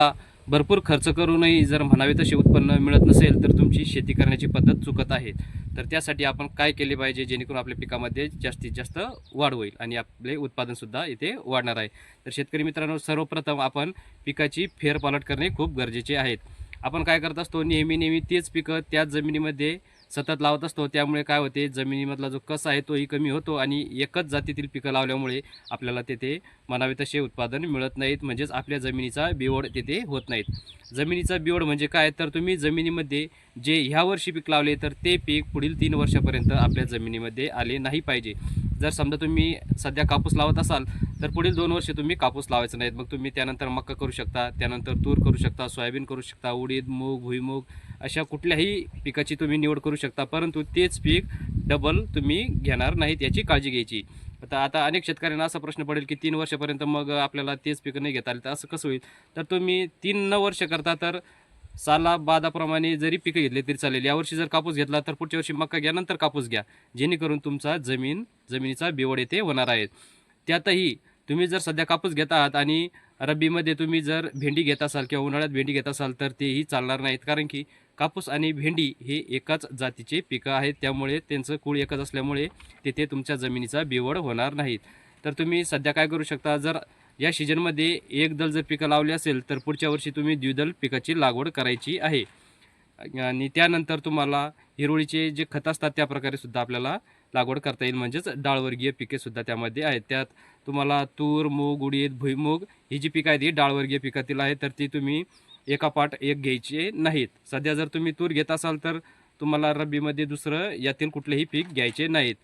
भरपूर खर्च करूनही जर म्हणावे तसे उत्पन्न मिळत नसेल तर तुमची शेती करण्याची पद्धत चुकत आहे. तर त्यासाठी आपण काय केले पाहिजे जेणेकरून आपल्या पिकामध्ये जास्तीत जास्त वाढ होईल आणि आपले उत्पादनसुद्धा इथे वाढणार आहे. तर शेतकरी मित्रांनो सर्वप्रथम आपण पिकाची फेरपालट करणे खूप गरजेचे आहेत. आपण काय करत असतो नेहमी नेहमी तेच पिकं त्याच जमिनीमध्ये सतत लावत असतो. त्यामुळे काय होते जमिनीमधला जो कस आहे तोही कमी होतो आणि एकच जातीतील पिकं लावल्यामुळे आपल्याला तेथे म्हणावे तसे उत्पादन मिळत नाहीत. म्हणजेच आपल्या जमिनीचा बिवड तेथे होत नाहीत. जमिनीचा बिवड म्हणजे काय? तर तुम्ही जमिनीमध्ये जे ह्या वर्षी पीक लावले तर ते पीक पुढील तीन वर्षापर्यंत आपल्या जमिनीमध्ये आले नाही पाहिजे. जर समजा तुम्ही सध्या कापूस लावत असाल तर पुढील दोन वर्षे तुम्ही कापूस लावायचं नाहीत. मग तुम्ही त्यानंतर मक्का करू शकता त्यानंतर तूर करू शकता सोयाबीन करू शकता उडीद मूग भुईमूग अशा कुठल्याही पिकाची तुम्ही निवड करू शकता परंतु तेच पीक डबल तुम्ही घेणार नाहीत याची काळजी घ्यायची. आता आता अनेक शेतकऱ्यांना असा प्रश्न पडेल की तीन वर्षापर्यंत मग आपल्याला तेच पिकं नाही घेता आले तर असं कसं होईल? तर तुम्ही तीन न वर्ष करता तर साला बादाप्रमाणे जरी पिकं घेतले तरी चालेल. यावर्षी जर कापूस घेतला तर पुढच्या वर्षी मका घ्या नंतर कापूस घ्या. जेणेकरून तुमचा जमीन जमिनीचा बिवड येथे होणार आहे. त्यातही तुम्ही जर सध्या कापूस घेत आहात आणि रब्बीमध्ये तुम्ही जर भेंडी घेत असाल किंवा उन्हाळ्यात भेंडी घेत असाल तर तेही चालणार नाहीत. कारण की कापूस आणि भेंडी हे एकाच जातीचे पिकं आहेत. त्यामुळे त्यांचं कुळ एकच असल्यामुळे तेथे तुमच्या जमिनीचा बिवड होणार नाहीत तर तुम्ही सध्या काय करू शकता? जर या सीजनमध्ये एक दल जर पिकं लावली असेल तर पुढच्या वर्षी तुम्ही द्विदल पिकाची लागवड करायची आहे. आणि त्यानंतर तुम्हाला हिरवळीचे जे खत असतात त्या प्रकारे सुद्धा आपल्याला लागवड करता येईल. म्हणजेच डाळवर्गीय पिकेसुद्धा त्यामध्ये आहेत. त्यात तुम्हाला तूर मूग उडीद भुईमूग ही जी पिकं आहेत ही डाळवर्गीय पिकातील आहेत. तर ती तुम्ही एका पाठ एक घ्यायचे नाहीत. सध्या जर तुम्ही तूर घेत असाल तर तुम्हाला रब्बीमध्ये दुसरं यातील कुठलेही पीक घ्यायचे नाहीत.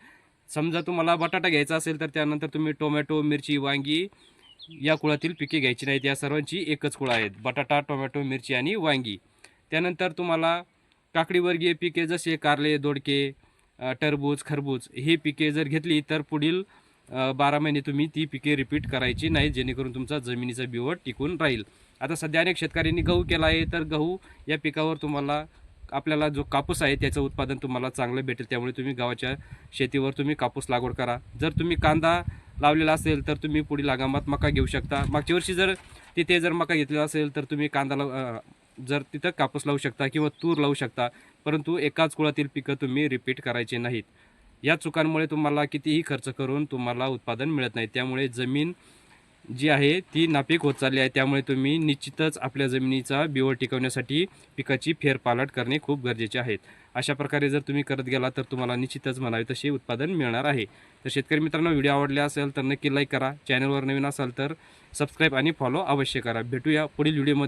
समजा तुम्हाला बटाटा घ्यायचा असेल तर त्यानंतर तुम्ही टोमॅटो मिरची वांगी या कुळातील पिके घ्यायची नाहीत. या सर्वांची एकच कुळं आहेत. बटाटा टोमॅटो मिरची आणि वांगी. त्यानंतर तुम्हाला काकडीवर्गीय पिके जसे कारले दोडके टरबूज खरबूज ही पिके जर घेतली तर पुढील बारा महिने तुम्ही ती पिके रिपीट करायची नाही जेणेकरून तुमचा जमिनीचा बिवट टिकून राहील. आता सध्या अनेक शेतकऱ्यांनी गहू केला आहे तर गहू या पिकावर तुम्हाला आपल्याला जो कापूस आहे त्याचं उत्पादन तुम्हाला चांगलं भेटेल. त्यामुळे तुम्ही गावाच्या शेतीवर तुम्ही कापूस लागवड करा. जर तुम्ही कांदा लावलेला असेल तर तुम्ही पुढील हंगामात मका घेऊ शकता. मागच्या वर्षी जर तिथे जर मका घेतलेला असेल तर तुम्ही कांदा लाव जर तिथं कापूस लावू शकता किंवा तूर लावू शकता परंतु एकाच कुळातील पिकं तुम्ही रिपीट करायचे नाहीत. या चुकांमुळे तुम्हाला कितीही खर्च करून तुम्हाला उत्पादन मिळत नाही. त्यामुळे जमीन जी आहे ती नापीक होत चालली आहे. त्यामुळे तुम्ही निश्चितच आपल्या जमिनीचा बिवड टिकवण्यासाठी पिकाची फेरपालट करणे खूप गरजेचे आहेत अशा प्रकारे जर तुम्ही करत गेला तर तुम्हाला निश्चितच म्हणावे तसे उत्पादन मिळणार आहे. तर शेतकरी मित्रांनो व्हिडिओ आवडला असेल तर नक्की लाईक करा. चॅनलवर नवीन असाल तर सबस्क्राईब आणि फॉलो अवश्य करा. भेटूया पुढील व्हिडिओमध्ये.